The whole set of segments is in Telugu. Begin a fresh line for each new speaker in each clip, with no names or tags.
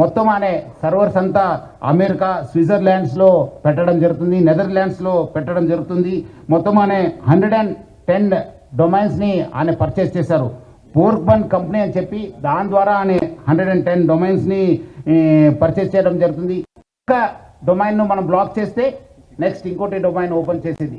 మొత్తం అనే సర్వర్స్ అంతా అమెరికా స్విట్జర్లాండ్స్లో పెట్టడం జరుగుతుంది నెదర్లాండ్స్లో పెట్టడం జరుగుతుంది. మొత్తం అనే హండ్రెడ్ అండ్ టెన్ డొమైన్స్ని ఆయన పర్చేస్ చేశారు. పోర్క్బన్ కంపెనీ అని చెప్పి దాని ద్వారా ఆయన హండ్రెడ్ అండ్ టెన్ డొమైన్స్ని పర్చేస్ చేయడం జరుగుతుంది. ఒక డొమైన్ను మనం బ్లాక్ చేస్తే నెక్స్ట్ ఇంకోటి డొమైన్ ఓపెన్ చేసేది.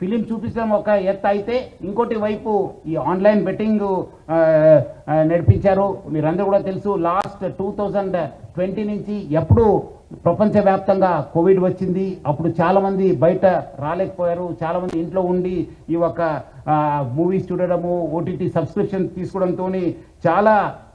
ఫిలిం చూపించడం ఒక ఎత్తు అయితే ఇంకోటి వైపు ఈ ఆన్లైన్ బెట్టింగ్ నడిపించారు. మీరందరూ కూడా తెలుసు లాస్ట్ టూ థౌజండ్ ట్వంటీ నుంచి ఎప్పుడు ప్రపంచవ్యాప్తంగా కోవిడ్ వచ్చింది. అప్పుడు చాలామంది బయట రాలేకపోయారు. చాలామంది ఇంట్లో ఉండి ఈ యొక్క మూవీస్ చూడడము ఓటీటీ సబ్స్క్రిప్షన్ తీసుకోవడంతో చాలా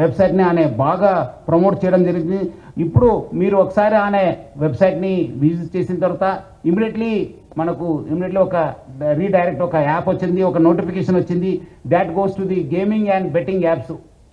వెబ్సైట్ని ఆయన బాగా ప్రమోట్ చేయడం జరిగింది. ఇప్పుడు మీరు ఒకసారి ఆమె వెబ్సైట్ని విజిట్ చేసిన తర్వాత ఇమీడియట్లీ మనకు ఇమీడియట్లీ ఒక రీడైరెక్ట్ ఒక యాప్ వచ్చింది ఒక నోటిఫికేషన్ వచ్చింది. That goes to the gaming and betting apps.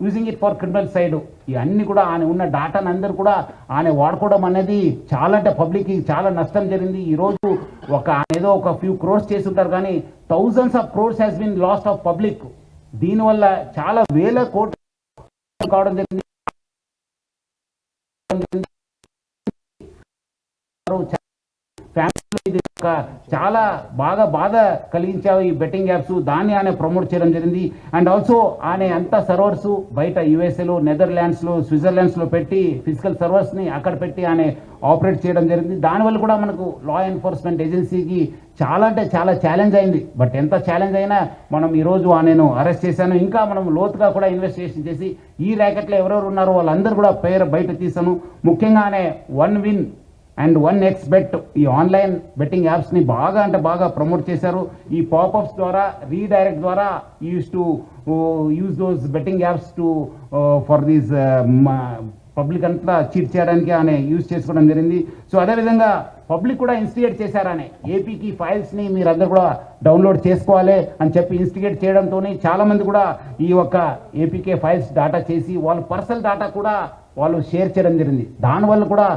using it for criminal side ఇవన్నీ కూడా ఆయన ఉన్న డాటాను అందరూ కూడా ఆయన వాడుకోవడం అనేది చాలా అంటే పబ్లిక్కి చాలా నష్టం జరిగింది. ఈ రోజు ఒక ఆయన ఏదో ఒక ఫ్యూ క్రోర్స్ చేసి ఉంటారు కానీ thousands of crores has been lost of public దీనివల్ల చాలా వేల కోట్లు కావడం జరిగింది. ఫ్యామిలీ ఇది ఒక చాలా బాగా బాధ కలిగించావు ఈ బెట్టింగ్ యాప్స్. దాన్ని ఆయన ప్రమోట్ చేయడం జరిగింది. అండ్ ఆల్సో ఆయన అంత సర్వర్స్ బయట యుఎస్ఏలో నెదర్లాండ్స్లో స్విట్జర్లాండ్స్లో పెట్టి ఫిజికల్ సర్వర్స్ని అక్కడ పెట్టి ఆయన ఆపరేట్ చేయడం జరిగింది. దానివల్ల కూడా మనకు లా ఎన్ఫోర్స్మెంట్ ఏజెన్సీకి చాలా అంటే చాలా ఛాలెంజ్ అయింది. బట్ ఎంత ఛాలెంజ్ అయినా మనం ఈరోజు నేను అరెస్ట్ చేశాను. ఇంకా మనం లోతుగా కూడా ఇన్వెస్టిగేషన్ చేసి ఈ ర్యాకెట్లో ఎవరెవరు ఉన్నారో వాళ్ళందరూ కూడా పేరు బయట తీసాను ముఖ్యంగానే one win and one X bet ఈ ఆన్లైన్ బెట్టింగ్ యాప్స్ని బాగా అంటే బాగా ప్రమోట్ చేశారు. ఈ పాపప్స్ ద్వారా రీడైరెక్ట్ ద్వారా use to use those betting apps to for these public అంతా చీట్ చేయడానికి అనే యూజ్ చేసుకోవడం జరిగింది. సో అదేవిధంగా పబ్లిక్ కూడా ఇన్స్టిగేట్ చేశారనే. ఏపీకి ఫైల్స్ని మీరందరూ కూడా డౌన్లోడ్ చేసుకోవాలి అని చెప్పి ఇన్స్టిగేట్ చేయడంతో చాలామంది కూడా ఈ యొక్క ఏపీకే ఫైల్స్ డాటా చేసి వాళ్ళ పర్సనల్ డాటా కూడా వాళ్ళు షేర్ చేయడం జరిగింది. దానివల్ల కూడా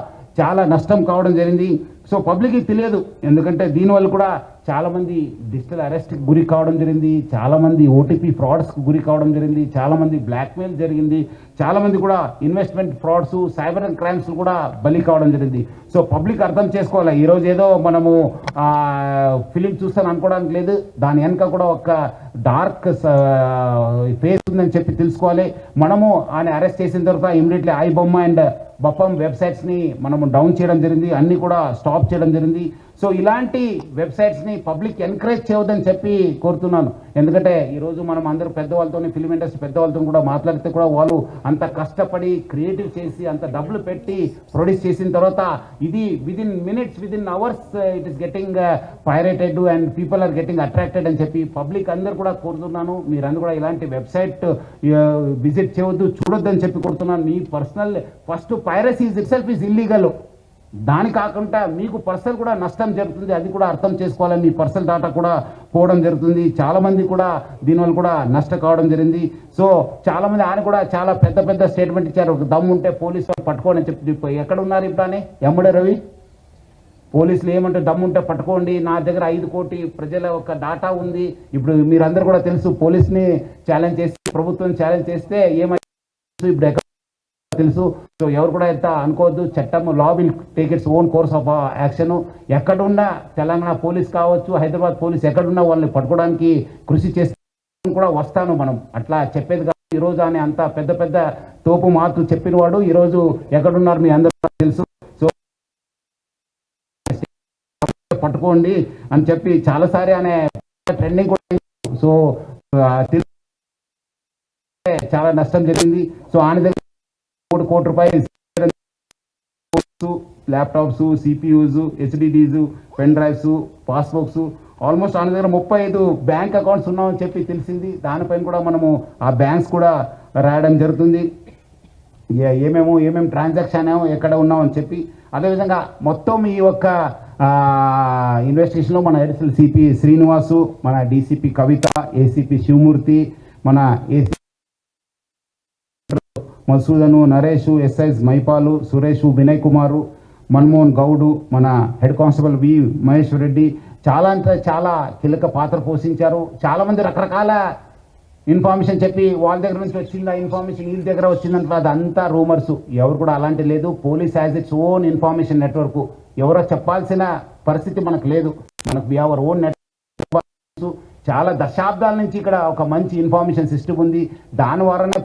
చాలా నష్టం కావడం జరిగింది. సో పబ్లిక్కి తెలియదు. ఎందుకంటే దీనివల్ల కూడా చాలామంది డిజిటల్ అరెస్ట్కి గురి కావడం జరిగింది. చాలామంది ఓటీపీ ఫ్రాడ్స్కి గురి కావడం జరిగింది. చాలామంది బ్లాక్మెయిల్ జరిగింది. చాలామంది కూడా ఇన్వెస్ట్మెంట్ ఫ్రాడ్స్ సైబర్ క్రైమ్స్ కూడా బలి కావడం జరిగింది. సో పబ్లిక్ అర్థం చేసుకోవాలి. ఈరోజు ఏదో మనము ఫిలిం చూస్తాను అనుకోవడానికి లేదు. దాని వెనక కూడా ఒక డార్క్ ఫేస్ ఉందని చెప్పి తెలుసుకోవాలి. మనము ఆయన అరెస్ట్ చేసిన తర్వాత immediately I Bomma and Bappam వెబ్సైట్స్ని మనము డౌన్ చేయడం జరిగింది. అన్ని కూడా స్టాప్ చేయడం జరిగింది. సో ఇలాంటి వెబ్సైట్స్ని పబ్లిక్ ఎంకరేజ్ చేయవద్దని చెప్పి కోరుతున్నాను. ఎందుకంటే ఈరోజు మనం అందరూ పెద్దవాళ్ళతో ఫిలిం ఇండస్ట్రీ పెద్దవాళ్ళతో కూడా మాట్లాడితే కూడా వాళ్ళు అంత కష్టపడి క్రియేటివ్ చేసి అంత డబ్బులు పెట్టి ప్రొడ్యూస్ చేసిన తర్వాత ఇది within minutes within hours it is getting pirated and people are getting attracted అని చెప్పి పబ్లిక్ అందరు కూడా కోరుతున్నాను. మీరందరూ కూడా ఇలాంటి వెబ్సైట్ విజిట్ uh, చేయవద్దు చూడొద్దు అని చెప్పి కోరుతున్నాను. మీ personal first piracy itself is illegal దాని కాకుండా మీకు పర్సనల్ కూడా నష్టం జరుగుతుంది అది కూడా అర్థం చేసుకోవాలి మీ పర్సనల్ డాటా కూడా పోవడం జరుగుతుంది. చాలా మంది కూడా దీనివల్ల కూడా నష్టం కావడం జరిగింది. సో చాలా మంది ఆయన కూడా చాలా పెద్ద పెద్ద స్టేట్మెంట్ ఇచ్చారు. ఒక దమ్ము ఉంటే పోలీసు వాళ్ళు పట్టుకోని చెప్పి ఎక్కడ ఉన్నారు ఇప్పుడు అని ఎమ్మడే రవి? పోలీసులు ఏమంటే దమ్ముంటే పట్టుకోండి. నా దగ్గర ఐదు కోటి ప్రజల ఒక డాటా ఉంది. ఇప్పుడు మీరందరూ కూడా తెలుసు పోలీస్ని ఛాలెంజ్ చేసి ప్రభుత్వం ఛాలెంజ్ చేస్తే ఏమైంది ఇప్పుడు తెలుసు. సో ఎవరు కూడా ఎంత అనుకోవద్దు. చట్టం law will take its own course of action ఎక్కడున్నా తెలంగాణ పోలీస్ కావచ్చు హైదరాబాద్ పోలీస్ ఎక్కడున్నా వాళ్ళని పట్టుకోవడానికి కృషి చేస్తే కూడా వస్తాను మనం. అట్లా చెప్పేది కాదు. ఈ రోజు అంత పెద్ద పెద్ద తోపు మాటలు చెప్పిన వాడు ఈ రోజు ఎక్కడున్నారు మీ అందరూ తెలుసు. సో పట్టుకోండి అని చెప్పి చాలాసారి అనే ట్రెండింగ్ కూడా సో చాలా నష్టం జరిగింది. సో ఆయన దగ్గర కోటి రూపాయలు laptops CPUs HDDs pen drives passbooks almost ఆయన దగ్గర ముప్పై ఐదు బ్యాంక్ అకౌంట్స్ ఉన్నామని చెప్పి తెలిసింది. దానిపైన కూడా మనము ఆ బ్యాంక్స్ కూడా రాయడం జరుగుతుంది. ఏ- ఏమేమో ఏమేమి ట్రాన్సాక్షన్ ఏమో ఎక్కడ ఉన్నామని చెప్పి. అదేవిధంగా మొత్తం ఈ యొక్క ఇన్వెస్టిగేషన్లో మన ఎడిషనల్ సిపి శ్రీనివాసు మన డీసీపీ కవిత ఏసీపీ శివమూర్తి మన ఏసీ మసూదను నరేష్ ఎస్ఐస్ మైపాలు సురేష్ వినయ్ కుమారు మన్మోహన్ గౌడు మన head constable V Maheshwar Reddy చాలా అంటే చాలా కీలక పాత్ర పోషించారు. చాలామంది రకరకాల ఇన్ఫర్మేషన్ చెప్పి వాళ్ళ దగ్గర నుంచి వచ్చిందా ఇన్ఫర్మేషన్ వీళ్ళ దగ్గర వచ్చిందంటే అదంతా రూమర్స్. ఎవరు కూడా అలాంటి లేదు. Police has its own information network. ఎవరో చెప్పాల్సిన పరిస్థితి మనకు లేదు. మనకు వి అవర్ ఓన్ నెట్వర్క్ చాలా దశాబ్దాల నుంచి ఇక్కడ ఒక మంచి ఇన్ఫర్మేషన్ సిస్టమ్ ఉంది. దాని ద్వారానే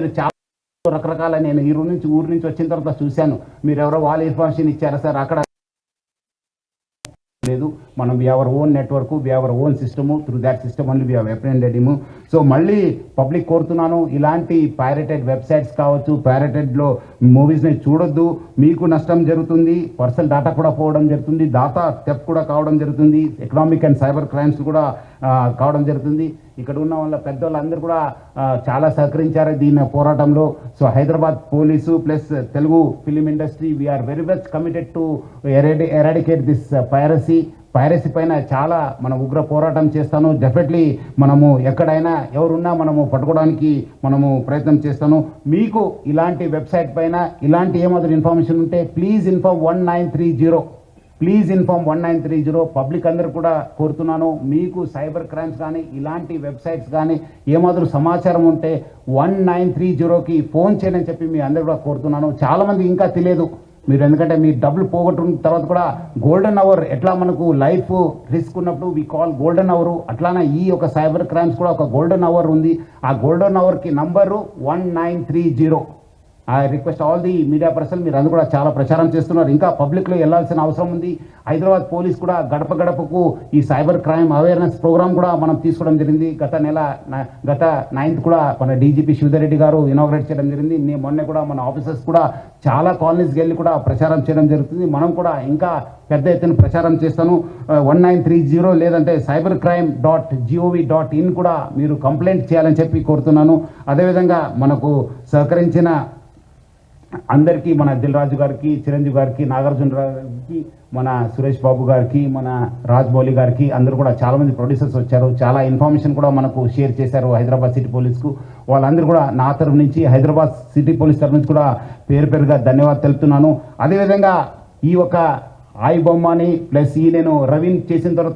మీరు చాలా రకరకాల నేను ఈ నుంచి ఊరు నుంచి వచ్చిన తర్వాత చూశాను. మీరు ఎవరో వాళ్ళ ఇన్ఫర్మేషన్ ఇచ్చారా సార్? అక్కడ లేదు. మనం we our own network we our own system through that system only we representative so మళ్ళీ పబ్లిక్ కోరుతున్నాను. ఇలాంటి పైరేటెడ్ వెబ్సైట్స్ కావచ్చు పైరేటెడ్లో మూవీస్ని చూడొద్దు. మీకు నష్టం జరుగుతుంది. పర్సనల్ డాటా కూడా పోవడం జరుగుతుంది. డాటా స్టెప్ కూడా కావడం జరుగుతుంది. ఎకనామిక్ అండ్ సైబర్ క్రైమ్స్ కూడా కావడం జరుగుతుంది. ఇక్కడ ఉన్న వాళ్ళ పెద్దవాళ్ళందరూ కూడా చాలా సహకరించారు దీని పోరాటంలో. So Hyderabad police plus Telugu film industry we are very much committed to eradicate this piracy piracy పైన చాలా మన ఉగ్ర పోరాటం చేస్తాను. డెఫినెట్లీ మనము ఎక్కడైనా ఎవరున్నా మనము పట్టుకోవడానికి మనము ప్రయత్నం చేస్తాను. మీకు ఇలాంటి వెబ్సైట్ పైన ఇలాంటి ఏమాదిరి ఇన్ఫర్మేషన్ ఉంటే please inform one nine three zero please inform one nine three zero public అందరూ కూడా కోరుతున్నాను. మీకు సైబర్ క్రైమ్స్ కానీ ఇలాంటి వెబ్సైట్స్ కానీ ఏమాదిరి సమాచారం ఉంటే వన్ నైన్ త్రీ జీరోకి ఫోన్ చేయని చెప్పి మీ అందరూ కూడా కోరుతున్నాను. చాలామంది ఇంకా తెలియదు. మీరు ఎందుకంటే మీ డబ్బులు పోగొట్టుకున్న తర్వాత కూడా గోల్డెన్ అవర్ ఎట్లా మనకు లైఫ్ రిస్క్ ఉన్నప్పుడు వి కాల్ గోల్డెన్ అవర్ అట్లానే ఈ ఒక సైబర్ క్రైమ్స్ కూడా ఒక గోల్డెన్ అవర్ ఉంది. ఆ golden అవర్కి number one nine three zero I request all the media person మీరు అందరూ కూడా చాలా ప్రచారం చేస్తున్నారు. ఇంకా పబ్లిక్లో వెళ్ళాల్సిన అవసరం ఉంది. హైదరాబాద్ పోలీస్ కూడా గడప గడపకు ఈ సైబర్ క్రైమ్ అవేర్నెస్ ప్రోగ్రామ్ కూడా మనం తీసుకోవడం జరిగింది. గత నెల గత నైన్త్ కూడా మన డీజీపీ శివధరెడ్డి గారు ఇనాగ్రేట్ చేయడం జరిగింది. నేను మొన్న కూడా మన ఆఫీసర్స్ కూడా చాలా కాలనీస్కి వెళ్ళి కూడా ప్రచారం చేయడం జరుగుతుంది. మనం కూడా ఇంకా పెద్ద ఎత్తున ప్రచారం చేస్తాను. వన్ నైన్ త్రీ జీరో లేదంటే cyber crime dot GOV dot in కూడా మీరు కంప్లైంట్ చేయాలని చెప్పి కోరుతున్నాను. అదేవిధంగా మనకు సహకరించిన అందరికీ మన దిల్ రాజు గారికి చిరంజీవి గారికి నాగార్జున గారికి మన సురేష్ బాబు గారికి మన రాజ్మౌళి గారికి అందరూ కూడా చాలామంది ప్రొడ్యూసర్స్ వచ్చారు. చాలా ఇన్ఫర్మేషన్ కూడా మనకు షేర్ చేశారు హైదరాబాద్ సిటీ పోలీస్కు. వాళ్ళందరూ కూడా నా తరఫు నుంచి హైదరాబాద్ సిటీ పోలీస్ తరఫు నుంచి కూడా పేరు పేరుగా ధన్యవాదాలు తెలుపుతున్నాను. అదేవిధంగా ఈ యొక్క ఆయి బొమ్మని ప్లస్ ఈ నేను రవిని చేసిన తర్వాత